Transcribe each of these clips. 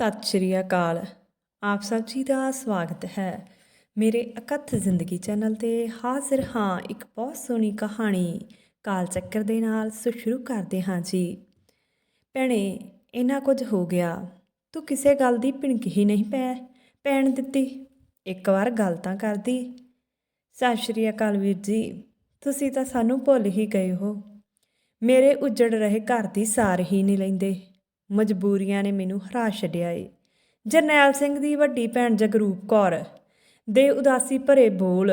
ਸਤਿ ਸ਼੍ਰੀ ਅਕਾਲ। ਆਪ ਸਭ ਜੀ ਦਾ ਸਵਾਗਤ ਹੈ ਮੇਰੇ ਅਕਥ ਜ਼ਿੰਦਗੀ ਚੈਨਲ ਤੇ। ਹਾਜ਼ਰ ਹਾਂ ਇੱਕ ਬਹੁਤ ਸੋਹਣੀ ਕਹਾਣੀ ਕਾਲ ਚੱਕਰ ਦੇ ਨਾਲ ਸੋ ਸ਼ੁਰੂ ਕਰਦੇ ਹਾਂ ਜੀ। ਭੈਣੇ, ਇੰਨਾ ਕੁਝ ਹੋ ਗਿਆ। ਤੂੰ ਕਿਸੇ ਗੱਲ ਦੀ ਭਿਣਕ ਹੀ ਨਹੀਂ ਪੈ ਪੈਣ ਦਿੱਤੀ। ਇੱਕ ਵਾਰ ਗੱਲ ਤਾਂ ਕਰਦੀ ਸਤਿ ਸ਼੍ਰੀ ਅਕਾਲ ਵੀਰ ਜੀ, ਤੁਸੀਂ ਤਾਂ ਸਾਨੂੰ ਭੁੱਲ ਹੀ ਗਏ ਹੋ। ਮੇਰੇ ਉੱਜੜ ਰਹੇ ਘਰ ਦੀ ਸਾਰ ਹੀ ਨਹੀਂ ਲੈਂਦੇ। ਮਜਬੂਰੀਆਂ ਨੇ ਮੈਨੂੰ ਹਰਾ ਛੱਡਿਆ ਏ। ਜਰਨੈਲ ਸਿੰਘ ਦੀ ਵੱਡੀ ਭੈਣ ਜਗਰੂਪ ਕੌਰ ਦੇ ਉਦਾਸੀ ਭਰੇ ਬੋਲ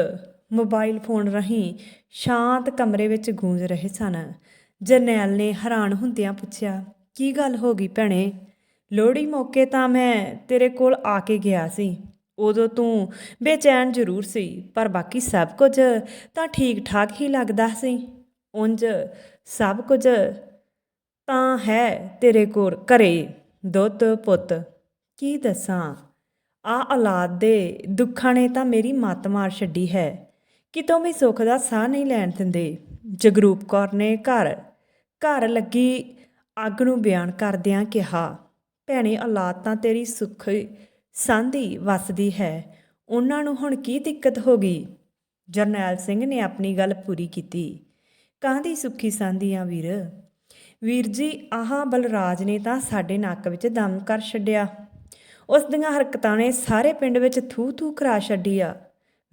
ਮੋਬਾਈਲ ਫੋਨ ਰਾਹੀਂ ਸ਼ਾਂਤ ਕਮਰੇ ਵਿੱਚ ਗੂੰਜ ਰਹੇ ਸਨ। ਜਰਨੈਲ ਨੇ ਹੈਰਾਨ ਹੁੰਦਿਆਂ ਪੁੱਛਿਆ, ਕੀ ਗੱਲ ਹੋ ਗਈ ਭੈਣੇ? ਲੋਹੜੀ ਮੌਕੇ ਤਾਂ ਮੈਂ ਤੇਰੇ ਕੋਲ ਆ ਕੇ ਗਿਆ ਸੀ। ਉਦੋਂ ਤੂੰ ਬੇਚੈਨ ਜ਼ਰੂਰ ਸੀ, ਪਰ ਬਾਕੀ ਸਭ ਕੁਝ ਤਾਂ ਠੀਕ ਠਾਕ ਹੀ ਲੱਗਦਾ ਸੀ। ਉਂਝ ਸਭ ਕੁਝ ਤਾਂ ਹੈ ਤੇਰੇ ਕੋਲ ਘਰੇ। ਦੁੱਧ ਪੁੱਤ, ਕੀ ਦੱਸਾਂ? ਆ ਔਲਾਦ ਦੇ ਦੁੱਖਾਂ ਨੇ ਤਾਂ ਮੇਰੀ ਮੱਤ ਮਾਰ ਛੱਡੀ ਹੈ। ਕਿਤੋਂ ਵੀ ਸੁੱਖ ਦਾ ਸਾਹ ਨਹੀਂ ਲੈਣ ਦਿੰਦੇ। ਜਗਰੂਪ ਕੌਰ ਨੇ ਘਰ ਘਰ ਲੱਗੀ ਅੱਗ ਨੂੰ ਬਿਆਨ ਕਰਦਿਆਂ ਕਿਹਾ, ਭੈਣੇ, ਔਲਾਦ ਤਾਂ ਤੇਰੀ ਸੁੱਖ ਸਾਂਦੀ ਵਸਦੀ ਹੈ। ਉਹਨਾਂ ਨੂੰ ਹੁਣ ਕੀ ਦਿੱਕਤ ਹੋ ਗਈ? ਜਰਨੈਲ ਸਿੰਘ ਨੇ ਆਪਣੀ ਗੱਲ ਪੂਰੀ ਕੀਤੀ। ਕਾਹਦੀ ਸੁੱਖੀ ਸਾਂਦੀਆਂ ਵੀਰ? ਵੀਰ ਜੀ, ਆਹ ਬਲਰਾਜ ਨੇ ਤਾਂ ਸਾਡੇ ਨੱਕ ਵਿੱਚ ਦਮ ਕਰ ਛੱਡਿਆ। ਉਸ ਦੀਆਂ ਹਰਕਤਾਂ ਨੇ ਸਾਰੇ ਪਿੰਡ ਵਿੱਚ ਥੂ ਥੂ ਕਰਾ ਛੱਡੀ ਆ।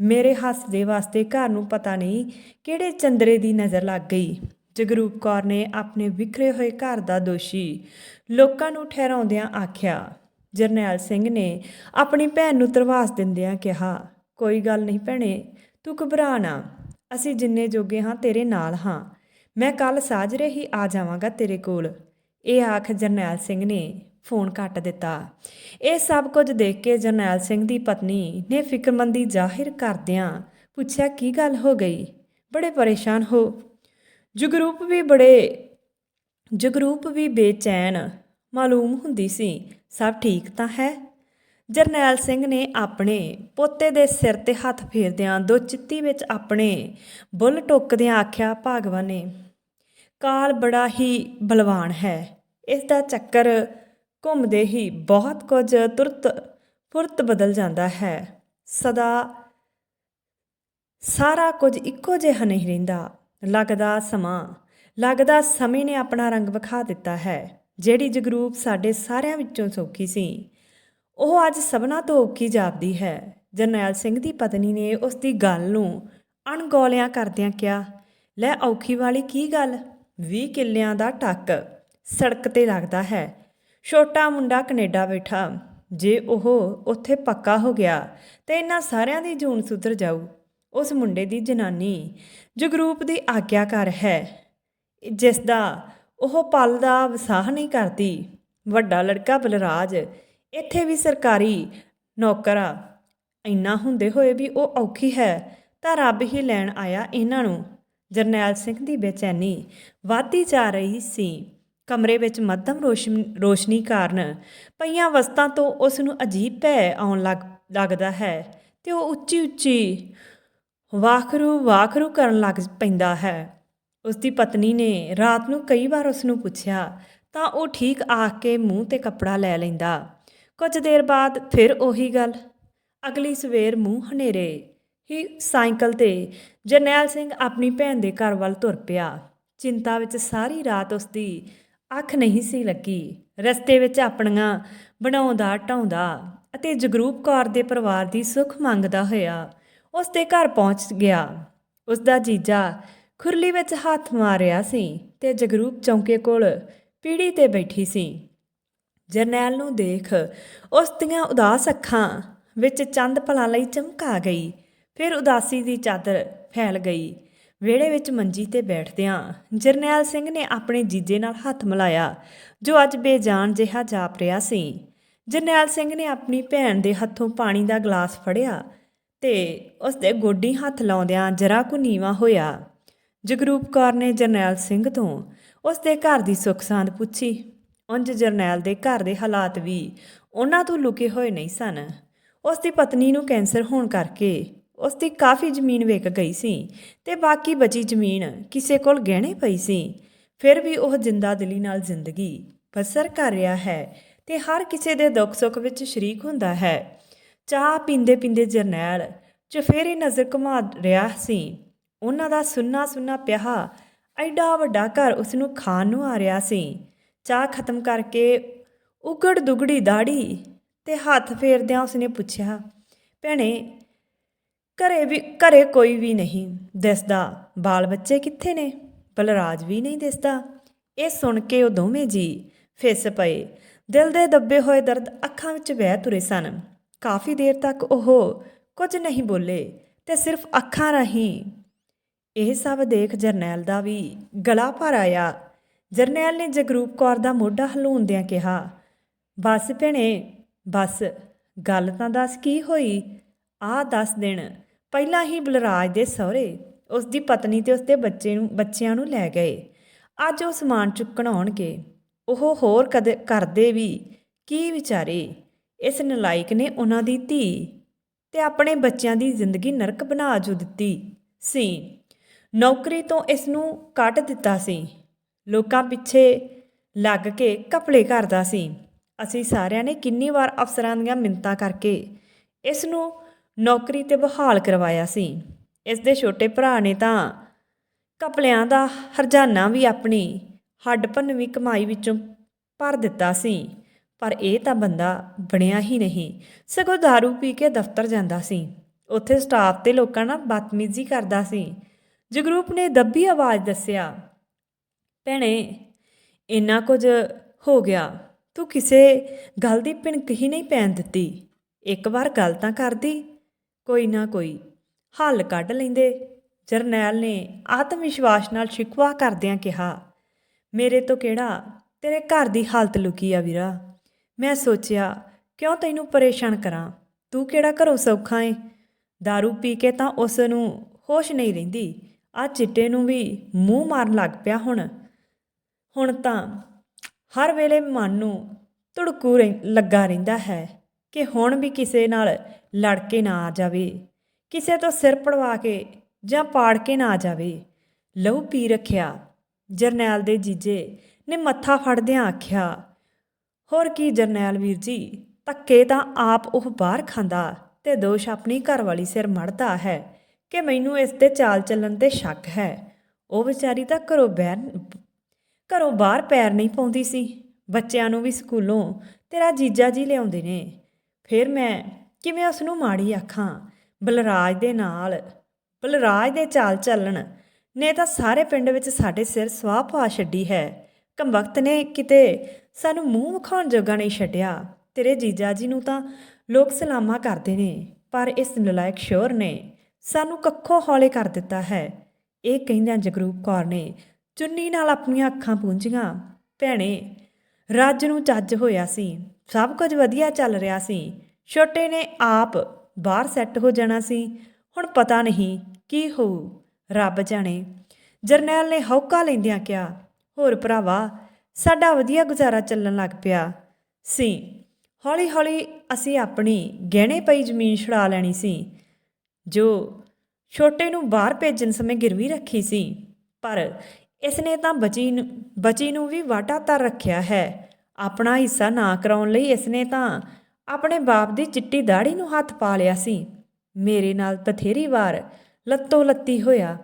ਮੇਰੇ ਹੱਸਦੇ ਵਾਸਤੇ ਘਰ ਨੂੰ ਪਤਾ ਨਹੀਂ ਕਿਹੜੇ ਚੰਦਰੇ ਦੀ ਨਜ਼ਰ ਲੱਗ ਗਈ। ਜਗਰੂਪ ਕੌਰ ਨੇ ਆਪਣੇ ਵਿਖਰੇ ਹੋਏ ਘਰ ਦਾ ਦੋਸ਼ੀ ਲੋਕਾਂ ਨੂੰ ਠਹਿਰਾਉਂਦਿਆਂ ਆਖਿਆ। ਜਰਨੈਲ ਸਿੰਘ ਨੇ ਆਪਣੀ ਭੈਣ ਨੂੰ ਤਰਵਾਸ ਦਿੰਦਿਆਂ ਕਿਹਾ, ਕੋਈ ਗੱਲ ਨਹੀਂ ਭੈਣੇ, ਤੂੰ ਘਬਰਾ ਨਾ। ਅਸੀਂ ਜਿੰਨੇ ਜੋਗੇ ਹਾਂ ਤੇਰੇ ਨਾਲ ਹਾਂ। ਮੈਂ ਕੱਲ ਸਾਜਰੇ ਹੀ ਆ ਜਾਵਾਂਗਾ ਤੇਰੇ ਕੋਲ। ਇਹ ਆਖ ਜਰਨੈਲ ਸਿੰਘ ਨੇ ਫੋਨ ਕੱਟ ਦਿੱਤਾ। ਇਹ ਸਭ ਕੁਝ ਦੇਖ ਕੇ ਜਰਨੈਲ ਸਿੰਘ ਦੀ ਪਤਨੀ ਨੇ ਫਿਕਰਮੰਦੀ ਜ਼ਾਹਿਰ ਕਰਦਿਆਂ ਪੁੱਛਿਆ, ਕੀ ਗੱਲ ਹੋ ਗਈ? ਬੜੇ ਪਰੇਸ਼ਾਨ ਹੋ। ਜਗਰੂਪ ਵੀ ਬੜੇ, ਜਗਰੂਪ ਵੀ ਬੇਚੈਨ, ਮਾਲੂਮ ਹੁੰਦੀ ਸੀ, ਸਭ ਠੀਕ ਤਾਂ ਹੈ? ਜਰਨੈਲ ਸਿੰਘ ਨੇ ਆਪਣੇ ਪੋਤੇ ਦੇ ਸਿਰ ਤੇ ਹੱਥ ਫੇਰਦਿਆਂ ਦੋ ਚਿੱਤੀ ਵਿੱਚ ਆਪਣੇ ਬੁੱਲ ਟੋਕਦਿਆਂ ਆਖਿਆ, ਭਾਗਵਾਨ ਨੇ ਕਾਲ ਬੜਾ ਹੀ ਬਲਵਾਨ ਹੈ। ਇਸ ਦਾ ਚੱਕਰ ਘੁੰਮਦੇ ਹੀ ਬਹੁਤ ਕੁਝ ਤੁਰਤ ਫੁਰਤ ਬਦਲ ਜਾਂਦਾ ਹੈ। ਸਦਾ ਸਾਰਾ ਕੁਝ ਇੱਕੋ ਜਿਹਾ ਨਹੀਂ ਰਹਿੰਦਾ। ਲੱਗਦਾ ਸਮਾਂ, ਲੱਗਦਾ ਸਮੇਂ ਨੇ ਆਪਣਾ ਰੰਗ ਵਿਖਾ ਦਿੱਤਾ ਹੈ, ਜਿਹੜੀ ਜਗਰੂਪ ਸਾਡੇ ਸਾਰਿਆਂ ਵਿੱਚੋਂ ਸੌਖੀ ਸੀ। ਉਹ ਅੱਜ ਸਭਨਾ ਤੋਂ ਔਖੀ ਜਾਪਦੀ ਹੈ। ਜਰਨੈਲ ਸਿੰਘ ਦੀ ਪਤਨੀ ਨੇ ਉਸ ਦੀ ਗੱਲ ਨੂੰ ਅਣਗੌਲਿਆਂ ਕਰਦਿਆਂ ਕਿਹਾ, ਲੈ ਔਖੀ ਵਾਲੀ ਕੀ ਗੱਲ? 20 ਕਿੱਲਿਆਂ ਦਾ ਟੱਕ ਸੜਕ ਤੇ ਲੱਗਦਾ ਹੈ। ਛੋਟਾ ਮੁੰਡਾ ਕੈਨੇਡਾ ਬੈਠਾ। ਜੇ ਉਹ ਉੱਥੇ ਪੱਕਾ ਹੋ ਗਿਆ, ਤੇ ਇਹਨਾਂ ਸਾਰਿਆਂ ਦੀ ਜੂਨ ਸੁਧਰ ਜਾਊ। ਉਸ ਮੁੰਡੇ ਦੀ ਜਨਾਨੀ ਜਗਰੂਪ ਦੀ ਆਗਿਆਕਾਰ ਹੈ। ਜਿਸ ਦਾ ਉਹ ਪਲ ਦਾ ਵਸਾਹ ਨਹੀਂ ਕਰਦੀ। ਵੱਡਾ ਲੜਕਾ ਬਲਰਾਜ, ਇੱਥੇ ਵੀ ਸਰਕਾਰੀ ਨੌਕਰ ਆ। ਇੰਨਾ ਹੁੰਦੇ ਹੋਏ ਵੀ ਉਹ ਔਖੀ ਹੈ, ਤਾਂ ਰੱਬ ਹੀ ਲੈਣ ਆਇਆ ਇਹਨਾਂ ਨੂੰ। ਜਰਨੈਲ ਸਿੰਘ ਦੀ ਬੇਚੈਨੀ ਵੱਧਦੀ ਜਾ ਰਹੀ ਸੀ। ਕਮਰੇ ਵਿੱਚ ਮੱਧਮ ਰੋਸ਼ਨੀ ਕਾਰਨ ਪਈਆਂ ਵਸਤਾਂ ਤੋਂ ਉਸ ਨੂੰ ਅਜੀਬ ਭੈ ਆਉਣ ਲੱਗ, ਲੱਗਦਾ ਹੈ ਤੇ ਉਹ ਉੱਚੀ ਉੱਚੀ ਵਾਖਰੂ ਵਾਖਰੂ ਕਰਨ ਲੱਗ ਪੈਂਦਾ ਹੈ। ਉਸ ਦੀ ਪਤਨੀ ਨੇ ਰਾਤ ਨੂੰ ਕਈ ਵਾਰ ਉਸ ਨੂੰ ਪੁੱਛਿਆ, ਤਾਂ ਉਹ ਠੀਕ ਆ ਕੇ ਮੂੰਹ ਤੇ ਕੱਪੜਾ ਲੈ ਲੈਂਦਾ। ਕੁਝ ਦੇਰ ਬਾਅਦ ਫਿਰ ਉਹੀ ਗੱਲ। ਅਗਲੀ ਸਵੇਰ ਮੂੰਹ ਹਨੇਰੇ ਹੀ ਸਾਈਕਲ ਤੇ ਜਰਨੈਲ ਸਿੰਘ ਆਪਣੀ ਭੈਣ ਦੇ ਘਰ ਵੱਲ ਤੁਰ ਪਿਆ। ਚਿੰਤਾ ਵਿੱਚ ਸਾਰੀ ਰਾਤ ਉਸ ਦੀ ਅੱਖ ਨਹੀਂ ਸੀ ਲੱਗੀ। ਰਸਤੇ ਵਿੱਚ ਆਪਣੀਆਂ ਬਣਾਉਂਦਾ, ਢਾਉਂਦਾ ਅਤੇ ਜਗਰੂਪ ਕੌਰ ਦੇ ਪਰਿਵਾਰ ਦੀ ਸੁੱਖ ਮੰਗਦਾ ਹੋਇਆ ਉਸ ਦੇ ਘਰ ਪਹੁੰਚ ਗਿਆ। ਉਸ ਦਾ ਜੀਜਾ ਖੁਰਲੀ ਵਿੱਚ ਹੱਥ ਮਾਰਿਆ ਸੀ ਤੇ ਜਗਰੂਪ ਚੌਂਕੇ ਕੋਲ ਪੀੜੀ ਤੇ ਬੈਠੀ ਸੀ। ਜਰਨੈਲ ਨੂੰ ਦੇਖ ਉਸ ਦੀਆਂ ਉਦਾਸ ਅੱਖਾਂ ਵਿੱਚ ਚੰਦ ਭਲਾ ਲਈ ਚਮਕਾ ਗਈ। ਫਿਰ ਉਦਾਸੀ ਦੀ ਚਾਦਰ ਫੈਲ ਗਈ। ਵਿਹੜੇ ਵਿੱਚ ਮੰਜੀ ਤੇ ਬੈਠਦਿਆਂ ਜਰਨੈਲ ਸਿੰਘ ਨੇ ਆਪਣੇ ਜੀਜੇ ਨਾਲ ਹੱਥ ਮਿਲਾਇਆ, ਜੋ ਅੱਜ ਬੇਜਾਨ ਜਿਹਾ ਜਾਪ ਰਿਹਾ ਸੀ। ਜਰਨੈਲ ਸਿੰਘ ਨੇ ਆਪਣੀ ਭੈਣ ਦੇ ਹੱਥੋਂ ਪਾਣੀ ਦਾ ਗਲਾਸ ਫੜਿਆ ਤੇ ਉਸ ਦੇ ਗੋਡੀ ਹੱਥ ਲਾਉਂਦਿਆਂ ਜਰਾ ਕੁ ਨੀਵਾ ਹੋਇਆ। ਜਗਰੂਪ ਕੌਰ ਨੇ ਜਰਨੈਲ ਸਿੰਘ ਤੋਂ ਉਸ ਦੇ ਘਰ ਦੀ ਸੁੱਖ ਸਾਂਦ ਪੁੱਛੀ। ਉਂਝ ਜਰਨੈਲ ਦੇ ਘਰ ਦੇ ਹਾਲਾਤ ਵੀ ਉਹਨਾਂ ਤੋਂ ਲੁਕੇ ਹੋਏ ਨਹੀਂ ਸਨ। ਉਸ ਦੀ ਪਤਨੀ ਨੂੰ ਕੈਂਸਰ ਹੋਣ ਕਰਕੇ ਉਸ ਦੀ ਕਾਫੀ ਜ਼ਮੀਨ ਵਿਕ ਗਈ ਸੀ ਤੇ ਬਾਕੀ ਬਚੀ ਜ਼ਮੀਨ ਕਿਸੇ ਕੋਲ ਗਹਿਣੇ ਪਈ ਸੀ। ਫਿਰ ਵੀ ਉਹ ਜਿੰਦਾ ਦਿਲੀ ਨਾਲ ਜ਼ਿੰਦਗੀ ਬਸਰ ਕਰ ਰਿਹਾ ਹੈ ਤੇ ਹਰ ਕਿਸੇ ਦੇ ਦੁੱਖ ਸੁੱਖ ਵਿੱਚ ਸ਼ਰੀਕ ਹੁੰਦਾ ਹੈ। ਚਾਹ ਪੀਂਦੇ ਪੀਂਦੇ ਜਰਨੈਲ ਚਫੇਰੇ ਨਜ਼ਰ ਘੁਮਾ ਰਿਹਾ ਸੀ। ਉਹਨਾਂ ਦਾ ਸੁੰਨਾ ਸੁੰਨਾ ਪਿਆ ਐਡਾ ਵੱਡਾ ਘਰ ਉਸ ਨੂੰ ਖਾਣ ਨੂੰ ਆ ਰਿਹਾ ਸੀ। ਚਾਹ ਖਤਮ ਕਰਕੇ ਉਗੜ ਦੁਗੜੀ ਦਾੜੀ ਤੇ ਹੱਥ ਫੇਰਦਿਆਂ ਉਸਨੇ ਪੁੱਛਿਆ, ਭੈਣੇ ਘਰੇ ਵੀ, ਘਰੇ ਕੋਈ ਵੀ ਨਹੀਂ ਦਿਸਦਾ। ਬਾਲ ਬੱਚੇ ਕਿੱਥੇ ਨੇ? ਬਲਰਾਜ ਵੀ ਨਹੀਂ ਦਿਸਦਾ। ਇਹ ਸੁਣ ਕੇ ਉਹ ਦੋਵੇਂ ਜੀ ਫਿਸ ਪਏ। ਦਿਲ ਦੇ ਦੱਬੇ ਹੋਏ ਦਰਦ ਅੱਖਾਂ ਵਿੱਚ ਵਹਿ ਤੁਰੇ ਸਨ। ਕਾਫੀ ਦੇਰ ਤੱਕ ਉਹ ਕੁਝ ਨਹੀਂ ਬੋਲੇ ਤੇ ਸਿਰਫ ਅੱਖਾਂ ਰਾਹੀਂ ਇਹ ਸਭ ਦੇਖ ਜਰਨੈਲ ਦਾ ਵੀ ਗਲਾ ਭਰ ਆਇਆ। ਜਰਨੈਲ ਨੇ ਜਗਰੂਪ ਕੌਰ ਦਾ ਮੋਢਾ ਹਲੂਣਦਿਆਂ ਕਿਹਾ, ਬਸ ਭੈਣੇ, ਬਸ, ਗੱਲ ਤਾਂ ਦੱਸ ਕੀ ਹੋਈ? ਆਹ 10 ਦਿਨ ਪਹਿਲਾਂ ਹੀ ਬਲਰਾਜ ਦੇ ਸਹੁਰੇ, ਉਸ ਦੀ ਪਤਨੀ ਤੇ ਉਸ ਦੇ ਬੱਚੇ ਨੂੰ, ਬੱਚਿਆਂ ਨੂੰ ਲੈ ਗਏ। ਅੱਜ ਉਹ ਸਮਾਨ ਚੁੱਕਣ ਆਉਣਗੇ। ਉਹ ਹੋਰ ਕਦੇ, ਕਰਦੇ ਵੀ ਕੀ ਵਿਚਾਰੇ? ਇਸ ਨਲਾਇਕ ਨੇ ਉਹਨਾਂ ਦੀ ਧੀ ਤੇ ਆਪਣੇ ਬੱਚਿਆਂ ਦੀ ਜ਼ਿੰਦਗੀ ਨਰਕ ਬਣਾ ਜੋ ਦਿੱਤੀ ਸੀ। ਨੌਕਰੀ ਤੋਂ ਇਸ ਨੂੰ ਕੱਟ ਦਿੱਤਾ ਸੀ। ਲੋਕਾਂ ਪਿੱਛੇ ਲੱਗ ਕੇ ਕਪੜੇ ਕਰਦਾ ਸੀ। ਅਸੀਂ ਸਾਰਿਆਂ ਨੇ ਕਿੰਨੀ ਵਾਰ ਅਫਸਰਾਂ ਦੀਆਂ ਮਿੰਤਾਂ ਕਰਕੇ ਇਸ ਨੂੰ ਨੌਕਰੀ ਤੇ ਬਹਾਲ ਕਰਵਾਇਆ ਸੀ। ਇਸ ਦੇ ਛੋਟੇ ਭਰਾ ਨੇ ਤਾਂ ਕਪਲਿਆਂ ਦਾ ਹਰਜਾਨਾ ਵੀ ਆਪਣੀ ਹੱਡ ਭੰਨਵੀਂ ਕਮਾਈ ਵਿੱਚੋਂ ਭਰ ਦਿੱਤਾ ਸੀ, ਪਰ ਇਹ ਤਾਂ ਬੰਦਾ ਬਣਿਆ ਹੀ ਨਹੀਂ। ਸਗੋਂ दारू ਪੀ ਕੇ ਦਫ਼ਤਰ ਜਾਂਦਾ ਸੀ। ਉੱਥੇ ਸਟਾਫ ਤੇ ਲੋਕਾਂ ਨਾਲ ਬਦਤਮੀਜ਼ੀ ਕਰਦਾ ਸੀ। ਜਗਰੂਪ ਨੇ ਦੱਬੀ ਆਵਾਜ਼ ਦੱਸਿਆ, ਭੈਣੇ, ਇੰਨਾ ਕੁਝ ਹੋ ਗਿਆ। ਤੂੰ ਕਿਸੇ ਗੱਲ ਦੀ ਭਿਣਕ ਹੀ ਨਹੀਂ ਪੈਣ ਦਿੱਤੀ। ਇੱਕ ਵਾਰ ਗੱਲ ਤਾਂ ਕਰਦੀ ਕੋਈ ਨਾ ਕੋਈ ਹੱਲ ਕੱਢ ਲੈਂਦੇ। ਜਰਨੈਲ ਨੇ ਆਤਮ ਵਿਸ਼ਵਾਸ ਨਾਲ ਸ਼ਿਕਵਾ ਕਰਦਿਆਂ ਕਿਹਾ, ਮੇਰੇ ਤੋਂ ਕਿਹੜਾ ਤੇਰੇ ਘਰ ਦੀ ਹਾਲਤ ਲੁਕੀ ਆ ਵੀਰਾ? ਮੈਂ ਸੋਚਿਆ, ਕਿਉਂ ਤੈਨੂੰ ਪਰੇਸ਼ਾਨ ਕਰਾਂ? ਤੂੰ ਕਿਹੜਾ ਘਰੋਂ ਸੌਖਾ ਏ? दारू ਪੀ ਕੇ ਤਾਂ ਉਸ ਨੂੰ ਹੋਸ਼ ਨਹੀਂ ਰਹਿੰਦੀ। ਆ ਚਿੱਟੇ ਨੂੰ ਵੀ ਮੂੰਹ ਮਾਰਨ ਲੱਗ ਪਿਆ ਹੁਣ। ਹੁਣ ਤਾਂ ਹਰ ਵੇਲੇ ਮਨ ਨੂੰ ਧੜਕੂ ਰਹਿ- ਲੱਗਾ ਰਹਿੰਦਾ ਹੈ ਕਿ ਹੁਣ ਵੀ ਕਿਸੇ ਨਾਲ ਲੜ ਕੇ ਨਾ ਆ ਜਾਵੇ। ਕਿਸੇ ਤੋਂ ਸਿਰ ਪੜਵਾ ਕੇ ਜਾਂ ਪਾੜ ਕੇ ਨਾ ਆ ਜਾਵੇ। ਲਹੂ ਪੀ ਰੱਖਿਆ। ਜਰਨੈਲ ਦੇ ਜੀਜੇ ਨੇ ਮੱਥਾ ਫੜਦਿਆਂ ਆਖਿਆ, ਹੋਰ ਕੀ ਜਰਨੈਲ ਵੀਰ ਜੀ, ਧੱਕੇ ਤਾਂ ਆਪ ਉਹ ਬਾਹਰ ਖਾਂਦਾ ਤੇ ਦੋਸ਼ ਆਪਣੀ ਘਰਵਾਲੀ ਸਿਰ ਮੜਦਾ ਹੈ ਕਿ ਮੈਨੂੰ ਇਸ ਤੇ ਚਾਲ ਚੱਲਣ ਤੇ ਸ਼ੱਕ ਹੈ। ਉਹ ਵਿਚਾਰੀ ਤਾਂ ਘਰੋਂ ਬਹਿਰ ਘਰੋਂ ਬਾਹਰ ਪੈਰ ਨਹੀਂ ਪਾਉਂਦੀ ਸੀ। ਬੱਚਿਆਂ ਨੂੰ ਵੀ ਸਕੂਲੋਂ ਤੇਰਾ ਜੀਜਾ ਜੀ ਲਿਆਉਂਦੇ ਨੇ। ਫਿਰ ਮੈਂ ਕਿਵੇਂ ਉਸ ਨੂੰ ਮਾੜੀ ਆਖਾਂ, ਬਲਰਾਜ ਦੇ ਨਾਲ। ਬਲਰਾਜ ਦੇ ਚਾਲ ਚੱਲਣ। ਨੇ ਤਾਂ ਸਾਰੇ ਪਿੰਡ ਵਿੱਚ ਸਾਡੇ ਸਿਰ ਸਵਾਹ ਪਾ ਛੱਡੀ ਹੈ। ਕੰਵਕਤ ਨੇ ਕਿਤੇ ਸਾਨੂੰ ਮੂੰਹ ਵਿਖਾਉਣ ਜੋਗਾ ਨਹੀਂ ਛੱਡਿਆ। ਤੇਰੇ ਜੀਜਾ ਜੀ ਨੂੰ ਤਾਂ ਲੋਕ ਸਲਾਮਾ ਕਰਦੇ ਨੇ, ਪਰ ਇਸ ਨਲਾਇਕ ਸ਼ੋਰ ਨੇ ਸਾਨੂੰ ਕੱਖੋਂ ਹੌਲੇ ਕਰ ਦਿੱਤਾ ਹੈ। ਇਹ ਕਹਿੰਦਿਆਂ ਜਗਰੂਪ ਕੌਰ ਨੇ ਚੁੰਨੀ ਨਾਲ ਆਪਣੀਆਂ ਅੱਖਾਂ ਪੂੰਝੀਆਂ। ਭੈਣੇ, ਰੱਜ ਨੂੰ ਚੱਜ ਹੋਇਆ ਸੀ। ਸਭ ਕੁਝ ਵਧੀਆ ਚੱਲ ਰਿਹਾ ਸੀ। ਛੋਟੇ ਨੇ ਆਪ ਬਾਹਰ ਸੈੱਟ ਹੋ ਜਾਣਾ ਸੀ। ਹੁਣ ਪਤਾ ਨਹੀਂ ਕੀ ਹੋਊ। ਰੱਬ ਜਾਣੇ, ਜਰਨੈਲ ਨੇ ਹੌਕਾ ਲੈਂਦਿਆਂ ਕਿਹਾ, ਹੋਰ ਭਰਾਵਾ, ਸਾਡਾ ਵਧੀਆ ਗੁਜ਼ਾਰਾ ਚੱਲਣ ਲੱਗ ਪਿਆ। ਸੀ ਹੌਲੀ ਹੌਲੀ ਅਸੀਂ ਆਪਣੀ ਗਹਿਣੇ ਪਈ ਜ਼ਮੀਨ ਛੁਡਾ ਲੈਣੀ ਸੀ। ਜੋ ਛੋਟੇ ਨੂੰ ਬਾਹਰ ਭੇਜਣ ਸਮੇਂ ਗਿਰਵੀ ਰੱਖੀ ਸੀ। ਪਰ ਇਸ ਨੇ ਤਾਂ ਬਚੀ ਨੂੰ ਬਚੀ ਨੂੰ ਵੀ ਵਾਟਾ ਤਰ ਰੱਖਿਆ ਹੈ। ਆਪਣਾ ਹਿੱਸਾ ਨਾ ਕਰਾਉਣ ਲਈ ਇਸ ਨੇ ਤਾਂ ਆਪਣੇ ਬਾਪ ਦੀ ਚਿੱਟੀ ਦਾੜੀ ਨੂੰ ਹੱਥ ਪਾ ਲਿਆ ਸੀ। ਮੇਰੇ ਨਾਲ ਬਥੇਰੀ ਵਾਰ ਲੱਤੋ ਲੱਤੀ ਹੋਇਆ।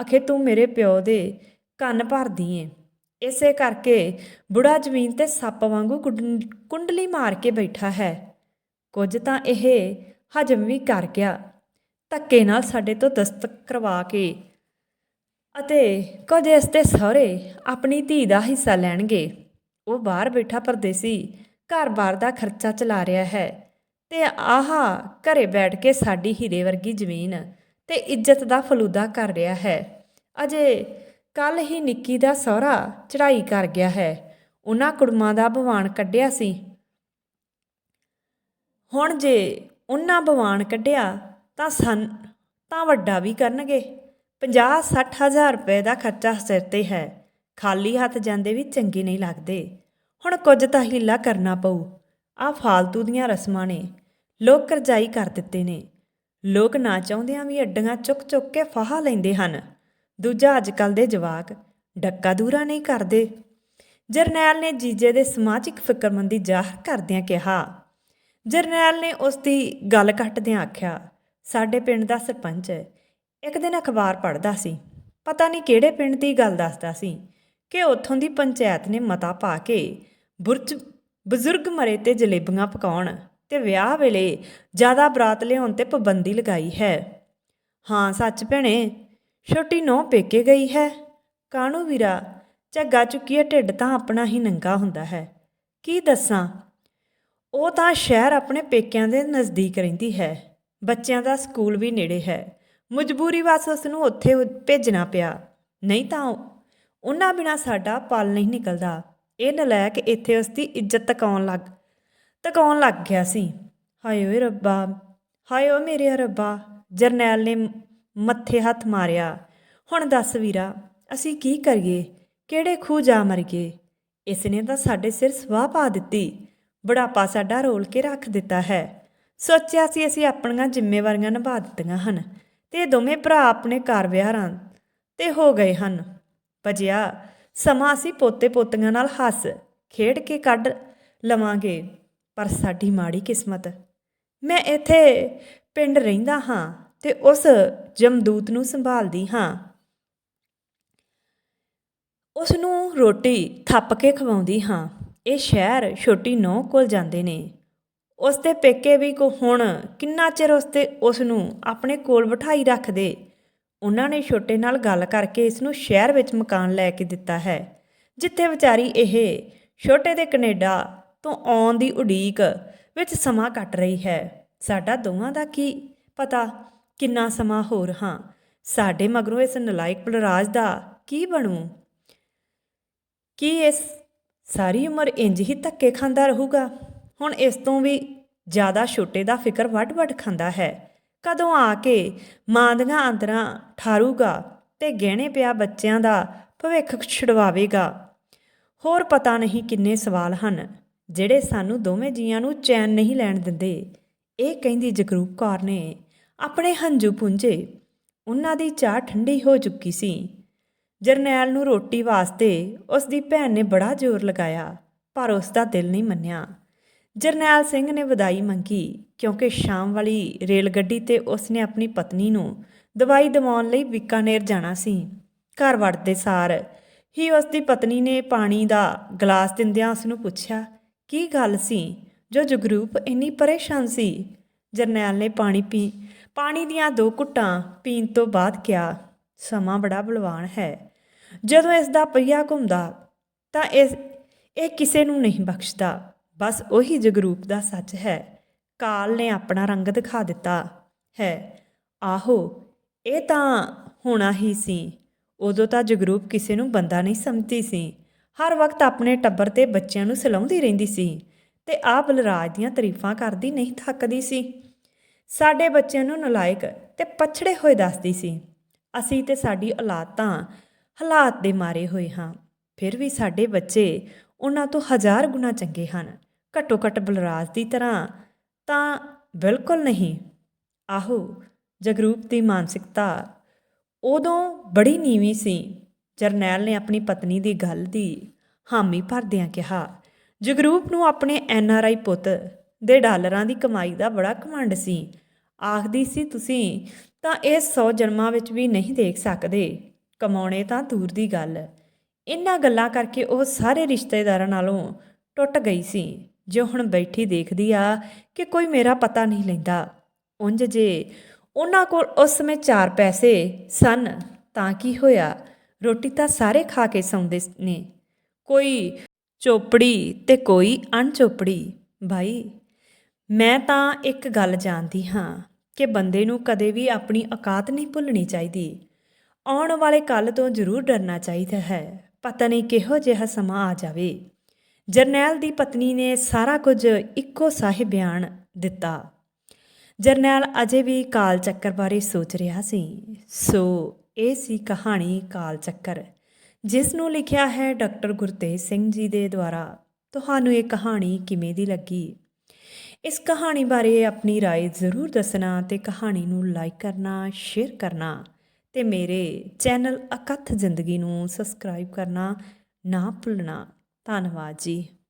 ਅਖੇ ਤੂੰ ਮੇਰੇ ਪਿਓ ਦੇ ਕੰਨ ਭਰਦੀ ਏ। ਇਸੇ ਕਰਕੇ ਬੁੜਾ ਜ਼ਮੀਨ ਤੇ ਸੱਪ ਵਾਂਗੂ ਕੁੰਡ- ਕੁੰਡਲੀ ਮਾਰ ਕੇ ਬੈਠਾ ਹੈ। ਕੁਝ ਤਾਂ ਇਹ ਹਜਮ ਵੀ ਕਰ ਗਿਆ। ਧੱਕੇ ਨਾਲ ਸਾਡੇ ਤੋਂ ਦਸਤਕ ਕਰਵਾ ਕੇ ਅਤੇ ਕੁਝ ਇਸ ਦੇ ਸਹੁਰੇ ਆਪਣੀ ਧੀ ਦਾ ਹਿੱਸਾ ਲੈਣਗੇ। ਉਹ ਬਾਹਰ ਬੈਠਾ ਪਰਦੇਸੀ ਘਰ-ਬਾਰ ਦਾ ਖਰਚਾ ਚਲਾ ਰਿਹਾ ਹੈ ਤੇ ਆਹਾ ਘਰੇ ਬੈਠ ਕੇ ਸਾਡੀ ਹੀਰੇ ਵਰਗੀ ਜ਼ਮੀਨ ਤੇ ਇੱਜ਼ਤ ਦਾ ਫਲੂਦਾ ਕਰ ਰਿਹਾ ਹੈ। ਅਜੇ ਕੱਲ ਹੀ ਨਿੱਕੀ ਦਾ ਸਹੁਰਾ ਚੜਾਈ ਕਰ ਗਿਆ ਹੈ। ਉਹਨਾਂ ਕੁੜਮਾਂ ਦਾ ਬਵਾਨ ਕੱਢਿਆ ਸੀ। ਹੁਣ ਜੇ ਉਹਨਾਂ ਬਵਾਨ ਕੱਢਿਆ ਤਾਂ ਸਨ ਤਾਂ ਵੱਡਾ ਵੀ ਕਰਨਗੇ। 50-60 ਹਜ਼ਾਰ ਰੁਪਏ ਦਾ ਖਰਚਾ ਸਿਰ ਤੇ ਹੈ। ਖਾਲੀ ਹੱਥ ਜਾਂਦੇ ਵੀ ਚੰਗੇ ਨਹੀਂ ਲੱਗਦੇ। ਹੁਣ ਕੁਝ ਤਾਂ ਹੀਲਾ ਕਰਨਾ ਪਊ। ਆ ਫਾਲਤੂ ਦੀਆਂ ਰਸਮਾਂ ਨੇ। ਲੋਕ ਕਰਜ਼ਾਈ ਕਰ ਦਿੱਤੇ ਨੇ। ਲੋਕ ਨਾ ਚਾਹੁੰਦਿਆਂ ਵੀ ਅੱਡੀਆਂ ਚੁੱਕ ਚੁੱਕ ਕੇ ਫਾਹਾ ਲੈਂਦੇ ਹਨ। ਦੂਜਾ ਅੱਜ ਕੱਲ ਦੇ ਜਵਾਕ ਡੱਕਾ ਦੂਰਾ ਨਹੀਂ ਕਰਦੇ। ਜਰਨੈਲ ਨੇ ਜੀਜੇ ਦੇ ਸਮਾਜਿਕ ਫਿਕਰਮੰਦੀ ਜ਼ਾਹਰ ਕਰਦਿਆਂ ਕਿਹਾ। ਜਰਨੈਲ ਨੇ ਉਸ ਦੀ ਗੱਲ ਕੱਟਦਿਆਂ ਆਖਿਆ, ਸਾਡੇ ਪਿੰਡ ਦਾ ਸਰਪੰਚ ਇੱਕ ਦਿਨ ਅਖਬਾਰ ਪੜ੍ਹਦਾ ਸੀ। ਪਤਾ ਨਹੀਂ ਕਿਹੜੇ ਪਿੰਡ ਦੀ ਗੱਲ ਦੱਸਦਾ ਸੀ ਕਿ ਉੱਥੋਂ ਦੀ ਪੰਚਾਇਤ ਨੇ ਮਤਾ ਪਾ ਕੇ ਬੁਰਜ ਬਜ਼ੁਰਗ ਮਰੇ ਤੇ ਜਲੇਬੀਆਂ ਪਕਾਉਣ ਤੇ ਵਿਆਹ ਵੇਲੇ ਜ਼ਿਆਦਾ ਬਰਾਤ ਲਿਆਉਣ ਤੇ ਪਾਬੰਦੀ ਲਗਾਈ ਹੈ। ਹਾਂ, ਸੱਚ ਭੈਣੇ, ਛੋਟੀ ਨੌ ਪੇਕੇ ਗਈ ਹੈ। ਕਾਣੂ ਵੀਰਾ, ਝੱਗਾ ਚੁੱਕੀਏ ਢਿੱਡ ਤਾਂ ਆਪਣਾ ਹੀ ਨੰਗਾ ਹੁੰਦਾ ਹੈ। ਕੀ ਦੱਸਾਂ? ਉਹ ਤਾਂ ਸ਼ਹਿਰ ਆਪਣੇ ਪੇਕਿਆਂ ਦੇ ਨਜ਼ਦੀਕ ਰਹਿੰਦੀ ਹੈ। ਬੱਚਿਆਂ ਦਾ ਸਕੂਲ ਵੀ ਨੇੜੇ ਹੈ। ਮਜਬੂਰੀ ਵਸ ਉਸ ਨੂੰ ਉੱਥੇ ਭੇਜਣਾ ਪਿਆ। ਨਹੀਂ ਤਾਂ ਉਹਨਾਂ ਬਿਨਾ ਸਾਡਾ ਪਲ ਨਹੀਂ ਨਿਕਲਦਾ। ਇਹ ਨਲਾਇਕ ਇੱਥੇ ਉਸ ਦੀ ਇੱਜ਼ਤ ਤਕਾਉਣ ਲੱਗ ਤਕਾਉਣ ਲੱਗ ਗਿਆ ਸੀ। ਹਾਏ ਓਏ ਰੱਬਾ, ਹਾਏ ਓ ਮੇਰੇ ਰੱਬਾ, ਜਰਨੈਲ ਨੇ ਮੱਥੇ ਹੱਥ ਮਾਰਿਆ। ਹੁਣ ਦੱਸ ਵੀਰਾ, ਅਸੀਂ ਕੀ ਕਰੀਏ? ਕਿਹੜੇ ਖੂਹ ਜਾ ਮਰੀਏ ਇਸ ਨੇ ਤਾਂ ਸਾਡੇ ਸਿਰ ਸਵਾਹ ਪਾ ਦਿੱਤੀ। ਬੁਢਾਪਾ ਸਾਡਾ ਰੋਲ ਕੇ ਰੱਖ ਦਿੱਤਾ ਹੈ। ਸੋਚਿਆ ਸੀ ਅਸੀਂ ਆਪਣੀਆਂ ਜ਼ਿੰਮੇਵਾਰੀਆਂ ਨਿਭਾ ਦਿੱਤੀਆਂ ਹਨ ਤੇ ਦੋਵੇਂ ਭਰਾ ਆਪਣੇ ਘਰ ਵਿਹਾਰਾਂ ਤੇ ਹੋ ਗਏ ਹਨ। ਭਜਿਆ ਸਮਾਂ ਅਸੀਂ ਪੋਤੇ ਪੋਤੀਆਂ ਨਾਲ ਹੱਸ ਖੇਡ ਕੇ ਕੱਢ ਲਵਾਂਗੇ। ਪਰ ਸਾਡੀ ਮਾੜੀ ਕਿਸਮਤ, ਮੈਂ ਇੱਥੇ ਪਿੰਡ ਰਹਿੰਦਾ ਹਾਂ ਤੇ ਉਸ ਜਮਦੂਤ ਨੂੰ ਸੰਭਾਲਦੀ ਹਾਂ। ਉਸ ਨੂੰ ਰੋਟੀ ਥੱਪ ਕੇ ਖਵਾਉਂਦੀ ਹਾਂ। ਇਹ ਸ਼ਹਿਰ ਛੋਟੀ ਨੌ ਕੋਲ ਜਾਂਦੇ ਨੇ। ਉਸ ਦੇ ਪੇਕੇ ਵੀ ਕੋ ਹੁਣ ਕਿੰਨਾ ਚਿਰ ਉਸ ਤੇ ਉਸ ਨੂੰ ਆਪਣੇ ਕੋਲ ਬਿਠਾਈ ਰੱਖਦੇ। ਉਹਨਾਂ ਨੇ ਛੋਟੇ ਨਾਲ ਗੱਲ ਕਰਕੇ ਇਸ ਨੂੰ ਸ਼ਹਿਰ ਵਿੱਚ ਮਕਾਨ ਲੈ ਕੇ ਦਿੱਤਾ ਹੈ, ਜਿੱਥੇ ਵਿਚਾਰੀ ਇਹ ਛੋਟੇ ਦੇ ਕੈਨੇਡਾ ਤੋਂ ਆਉਣ ਦੀ ਉਡੀਕ ਵਿੱਚ ਸਮਾਂ ਕੱਟ ਰਹੀ ਹੈ। ਸਾਡਾ ਦੋਵਾਂ ਦਾ ਕੀ ਪਤਾ? ਕਿੰਨਾ ਸਮਾਂ ਹੋਰ ਹਾਂ? ਸਾਡੇ ਮਗਰੋਂ ਇਸ ਨਲਾਇਕ ਬਲਰਾਜ ਦਾ ਕੀ ਬਣੂ? ਕੀ ਇਸ ਸਾਰੀ ਉਮਰ ਇੰਜ ਹੀ ਧੱਕੇ ਖਾਂਦਾ ਰਹੂਗਾ? ਹੁਣ ਇਸ ਤੋਂ ਵੀ ਜ਼ਿਆਦਾ ਛੋਟੇ ਦਾ ਫਿਕਰ ਵੱਡ-ਵੱਡ ਖਾਂਦਾ ਹੈ। ਕਦੋਂ ਆ ਕੇ ਮਾਂ ਦੀਆਂ ਅੰਦਰਾਂ ਠਾਰੂਗਾ ਤੇ ਗਹਿਣੇ ਪਿਆ ਬੱਚਿਆਂ ਦਾ ਭਵਿੱਖ ਛੁਡਵਾਵੇਗਾ? ਹੋਰ ਪਤਾ ਨਹੀਂ ਕਿੰਨੇ ਸਵਾਲ ਹਨ, ਜਿਹੜੇ ਸਾਨੂੰ ਦੋਵੇਂ ਜੀਆਂ ਨੂੰ ਚੈਨ ਨਹੀਂ ਲੈਣ ਦਿੰਦੇ। ਇਹ ਕਹਿੰਦੀ ਜਗਰੂਪ ਕੌਰ ਨੇ ਆਪਣੇ ਹੰਝੂ ਪੁੰਝੇ। ਉਹਨਾਂ ਦੀ ਚਾਹ ਠੰਡੀ ਹੋ ਚੁੱਕੀ ਸੀ। ਜਰਨੈਲ ਨੂੰ ਰੋਟੀ ਵਾਸਤੇ ਉਸ ਦੀ ਭੈਣ ਨੇ ਬੜਾ ਜ਼ੋਰ ਲਗਾਇਆ, ਪਰ ਉਸ ਦਾ ਦਿਲ ਨਹੀਂ ਮੰਨਿਆ। ਜਰਨੈਲ ਸਿੰਘ ਨੇ ਵਧਾਈ ਮੰਗੀ, ਕਿਉਂਕਿ ਸ਼ਾਮ ਵਾਲੀ ਰੇਲ ਗੱਡੀ ਤੇ ਉਸਨੇ ਆਪਣੀ ਪਤਨੀ ਨੂੰ ਦਵਾਈ ਦਿਵਾਉਣ ਲਈ ਬੀਕਾਨੇਰ ਜਾਣਾ ਸੀ। ਘਰ ਵੜਦੇ ਸਾਰ ਹੀ ਉਸ ਦੀ ਪਤਨੀ ਨੇ ਪਾਣੀ ਦਾ ਗਲਾਸ ਦਿੰਦਿਆਂ ਉਸ ਨੂੰ ਪੁੱਛਿਆ, ਕੀ ਗੱਲ ਸੀ? ਜੋ ਜਗਰੂਪ ਇੰਨੀ ਪਰੇਸ਼ਾਨ ਸੀ? ਜਰਨੈਲ ਨੇ ਪਾਣੀ ਪੀ, ਪਾਣੀ ਦੀਆਂ ਦੋ ਘੁੱਟਾਂ ਪੀਣ ਤੋਂ ਬਾਅਦ ਕਿਹਾ, ਸਮਾਂ ਬੜਾ ਬਲਵਾਨ ਹੈ। ਜਦੋਂ ਇਸ ਦਾ ਪਹੀਆ ਘੁੰਮਦਾ, ਤਾਂ ਇਸ, ਇਹ ਕਿਸੇ ਨੂੰ ਨਹੀਂ ਬਖਸ਼ਦਾ। ਬਸ ਉਹੀ ਜਗਰੂਪ ਦਾ ਸੱਚ ਹੈ। ਕਾਲ ਨੇ ਆਪਣਾ ਰੰਗ ਦਿਖਾ ਦਿੱਤਾ ਹੈ। ਆਹੋ, ਇਹ ਤਾਂ ਹੋਣਾ ਹੀ ਸੀ। ਉਦੋਂ ਤਾਂ ਜਗਰੂਪ ਕਿਸੇ ਨੂੰ ਬੰਦਾ ਨਹੀਂ ਸਮਝਦੀ ਸੀ। ਹਰ ਵਕਤ ਆਪਣੇ ਟੱਬਰ ਤੇ ਬੱਚਿਆਂ ਨੂੰ ਸਲਾਉਂਦੀ ਰਹਿੰਦੀ ਸੀ ਤੇ ਆਪ ਬਲਰਾਜ ਦੀਆਂ ਤਾਰੀਫਾਂ ਕਰਦੀ ਨਹੀਂ ਥੱਕਦੀ ਸੀ। ਸਾਡੇ ਬੱਚਿਆਂ ਨੂੰ ਨਲਾਇਕ ਤੇ ਪਛੜੇ ਹੋਏ ਦੱਸਦੀ ਸੀ। ਅਸੀਂ ਤੇ ਸਾਡੀ ਔਲਾਦ ਤਾਂ ਹਾਲਾਤ ਦੇ ਮਾਰੇ ਹੋਏ ਹਾਂ। ਫਿਰ ਵੀ ਸਾਡੇ ਬੱਚੇ ਉਹਨਾਂ ਤੋਂ ਹਜ਼ਾਰ ਗੁਣਾ ਚੰਗੇ ਹਨ। ਘੱਟੋ ਘੱਟ ਬਲਰਾਜ ਦੀ ਤਰ੍ਹਾਂ, ਤਾਂ ਬਿਲਕੁਲ ਨਹੀਂ। ਆਹੋ, ਜਗਰੂਪ ਦੀ ਮਾਨਸਿਕਤਾ। ਉਦੋਂ ਬੜੀ ਨੀਵੀਂ ਸੀ। ਜਰਨੈਲ ਨੇ ਆਪਣੀ ਪਤਨੀ ਦੀ ਗੱਲ ਦੀ ਹਾਮੀ ਭਰਦਿਆਂ ਕਿਹਾ, ਜਗਰੂਪ ਨੂੰ ਆਪਣੇ ਐਨ ਆਰ ਆਈ ਪੁੱਤ ਦੇ ਡਾਲਰਾਂ ਦੀ ਕਮਾਈ ਦਾ ਬੜਾ ਘਮੰਡ ਸੀ। ਆਖਦੀ ਸੀ, ਤੁਸੀਂ ਤਾਂ ਇਹ 100 ਜਨਮਾਂ ਵਿੱਚ ਵੀ ਨਹੀਂ ਦੇਖ ਸਕਦੇ। ਕਮਾਉਣੇ ਤਾਂ ਦੂਰ ਦੀ ਗੱਲ ਇਹਨਾਂ ਗੱਲਾਂ ਕਰਕੇ ਉਹ ਸਾਰੇ ਰਿਸ਼ਤੇਦਾਰਾਂ ਨਾਲੋਂ ਟੁੱਟ ਗਈ ਸੀ। ਜੋ ਹੁਣ ਬੈਠੀ ਦੇਖਦੀ ਆ ਕਿ ਕੋਈ ਮੇਰਾ ਪਤਾ ਨਹੀਂ ਲੈਂਦਾ। ਉਂਝ ਜੇ ਉਹਨਾਂ ਕੋਲ ਉਸ ਸਮੇਂ ਚਾਰ ਪੈਸੇ ਸਨ ਤਾਂ ਕੀ ਹੋਇਆ? ਰੋਟੀ ਤਾਂ ਸਾਰੇ ਖਾ ਕੇ ਸੌਂਦੇ ਨੇ। ਕੋਈ ਚੋਪੜੀ ਤੇ ਕੋਈ ਅਣਚੋਪੜੀ। ਭਾਈ ਮੈਂ ਤਾਂ ਇੱਕ ਗੱਲ ਜਾਣਦੀ ਹਾਂ ਕਿ ਬੰਦੇ ਨੂੰ ਕਦੇ ਵੀ ਆਪਣੀ ਔਕਾਤ ਨਹੀਂ ਭੁੱਲਣੀ ਚਾਹੀਦੀ। ਆਉਣ ਵਾਲੇ ਕੱਲ ਤੋਂ ਜ਼ਰੂਰ ਡਰਨਾ ਚਾਹੀਦਾ ਹੈ। ਪਤਾ ਨਹੀਂ ਕਿਹੋ ਜਿਹਾ ਸਮਾਂ ਆ ਜਾਵੇ। ਜਰਨੈਲ ਦੀ ਪਤਨੀ ਨੇ ਸਾਰਾ ਕੁਝ ਇੱਕੋ ਸਾਹੇ ਬਿਆਨ ਦਿੱਤਾ ਜਰਨੈਲ ਅਜੇ ਵੀ ਕਾਲ ਚੱਕਰ ਬਾਰੇ ਸੋਚ ਰਿਹਾ ਸੀ ਸੋ ਇਹ ਸੀ ਕਹਾਣੀ ਕਾਲ ਚੱਕਰ ਜਿਸ ਨੂੰ ਲਿਖਿਆ ਹੈ ਡਾਕਟਰ ਗੁਰਤੇਜ ਸਿੰਘ ਜੀ ਦੇ ਦੁਆਰਾ ਤੁਹਾਨੂੰ ਇਹ ਕਹਾਣੀ ਕਿਵੇਂ ਦੀ ਲੱਗੀ ਇਸ ਕਹਾਣੀ ਬਾਰੇ ਆਪਣੀ رائے ਜ਼ਰੂਰ ਦੱਸਣਾ ਤੇ ਕਹਾਣੀ ਨੂੰ ਲਾਈਕ ਕਰਨਾ ਸ਼ੇਅਰ ਕਰਨਾ ਤੇ ਮੇਰੇ ਚੈਨਲ ਅਕਥ ਜ਼ਿੰਦਗੀ ਨੂੰ ਸਬਸਕ੍ਰਾਈਬ ਕਰਨਾ ਨਾ ਭੁੱਲਣਾ ਧੰਨਵਾਦ ਜੀ।